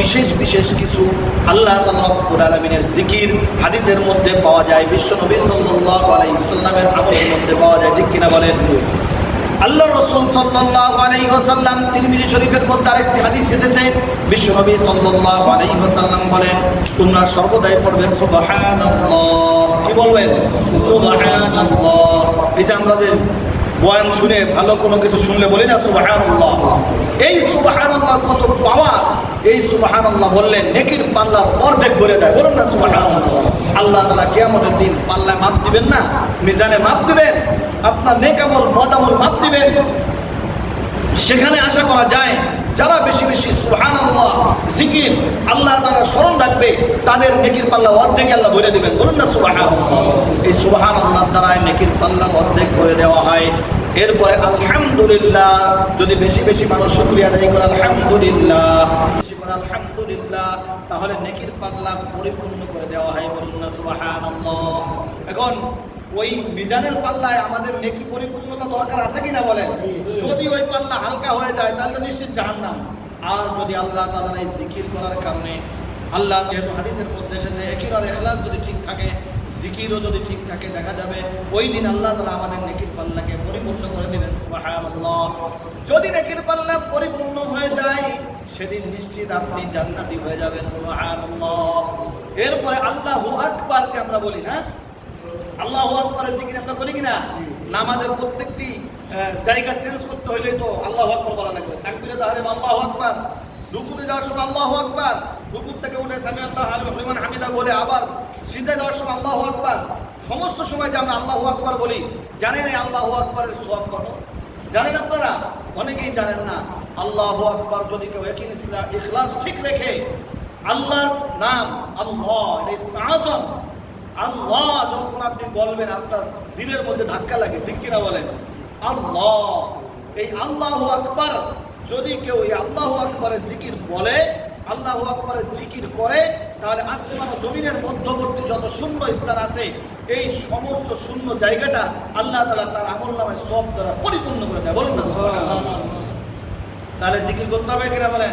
বিশেষ বিশেষ কিছু আল্লাহ রব্বুল আলমিনের জিকির হাদিসের মধ্যে পাওয়া যায় বিশ্ব নবী সাল্লাহ আলাইসাল্লামের আমলের মধ্যে পাওয়া যায়, ঠিক কিনা বলেন? আল্লাহ রসুল আলাইহি ওয়াসাল্লাম তিরমিজি শরীফের মধ্যে আরেকটি হাদিস এসেছে, বিশ্বনবী সাল্লাল্লাহু আলাইহি ওয়াসাল্লাম বলেন, তোমরা সর্বদাই পড়বে সুবহানাল্লাহ। কি বলবেন? সুবহানাল্লাহ। এটা আমাদের বয়ান শুনে ভালো কোনো কিছু শুনলে বলি না, সুবহানাল্লাহ। এই সুবহানাল্লাহ কত পাওয়া এই সুবহানাল্লাহ বললেন নেকির পাল্লা অর্ধেক ভরে দেয়। বলুন না, সুবহানাল্লাহ। আল্লাহ তাআলা কিয়ামতের দিন পাল্লায় মাপ দিবেন না, মিজানে মাপ দিবেন, আপনার নেকামল বদামল মাপ দিবেন। সেখানে আশা করা যায়, যারা বেশি বেশি সুবহানাল্লাহ, জিকির, আল্লাহ তারা স্মরণ রাখবে, তাদের নেকির পাল্লা অর্ধেক আল্লাহ ভরে দিবেন। বলুন না, সুবহানাল্লাহ। এই সুবহানাল্লাহ দ্বারাই নেকির পাল্লা অর্ধেক ভরে দেওয়া হয়। এরপরে আলহামদুলিল্লাহ, যদি বেশি বেশি মানুষ শুক্রিয়া আদায় করে আলহামদুলিল্লাহ আলহামদুলিল্লাহ, তাহলে নেকির পাল্লা পরিপূর্ণ করে দেওয়া হয় বলুন না এখন, ওই মিজানের পাল্লায় আমাদের নেকি পরিপূর্ণতা দরকার আছে কিনা বলেন? যদি ওই পাল্লা হালকা হয়ে যায়, তাহলে তো নিশ্চিত জাহান্নাম। আর যদি আল্লাহ তাআলার এই জিকির করার কারণে, আল্লাহ যেহেতু হাদিসের মধ্যে এসেছে একই আর এখলাস যদি ঠিক থাকে, জিকিরও যদি ঠিক থাকে, দেখা যাবে, ওই দিন আল্লাহ তালা আমাদের নেকির পাল্লাকে সুবহানাল্লাহ যদি নেকির পাল্লা পরিপূর্ণ হয়ে যায়, সেদিন নিশ্চিত আপনি জান্নাতি হয়ে যাবেন। এরপরে আল্লাহ আকবার যে আমরা বলি না? আল্লাহ আকবরের জিকির আমরা করি কিনা? নামাজের প্রত্যেকটি জায়গা চেঞ্জ করতে হইলে তো আল্লাহ আকবর বলা লাগবে। তাকবিরে তাহলে আল্লাহ আকবর। রুকুতে যাওয়ার সময় আল্লাহ আকবর। রুকুর থেকে উঠে সামি আল্লাহ হলিমান হামিদা বলে আবার সিদ্ধে যাওয়ার সময় আল্লাহ আকবর। সমস্ত সময় যে আমরা আল্লাহ আকবর বলি, জানেন আল্লাহ আকবরের সব কত? জানেন আপনারা? অনেকেই জানেন না। আল্লাহ আকবর যদি কেউ একই ইখলাস ঠিক রেখে আল্লাহর নাম, আল্লাহ আল্লাহ যখন আপনি বলবেন, আপনার দিনের মধ্যে ধাক্কা লাগে, ঠিক কিনা বলেন? আল্লাহ, এই আল্লাহ আকবর, যদি কেউ এই আল্লাহ আকবরের জিকির বলে আল্লাহ আকবরের জিকির করে, তাহলে আসমান ও জমিনের মধ্যবর্তী যত শূন্য স্থান আছে, এই সমস্ত শূন্য জায়গাটা আল্লাহ তালা তার আমল নামায় সব দ্বারা পরিপূর্ণ করে দেয় বলুন না। তাহলে জিকির করতে হবে কিনা বলেন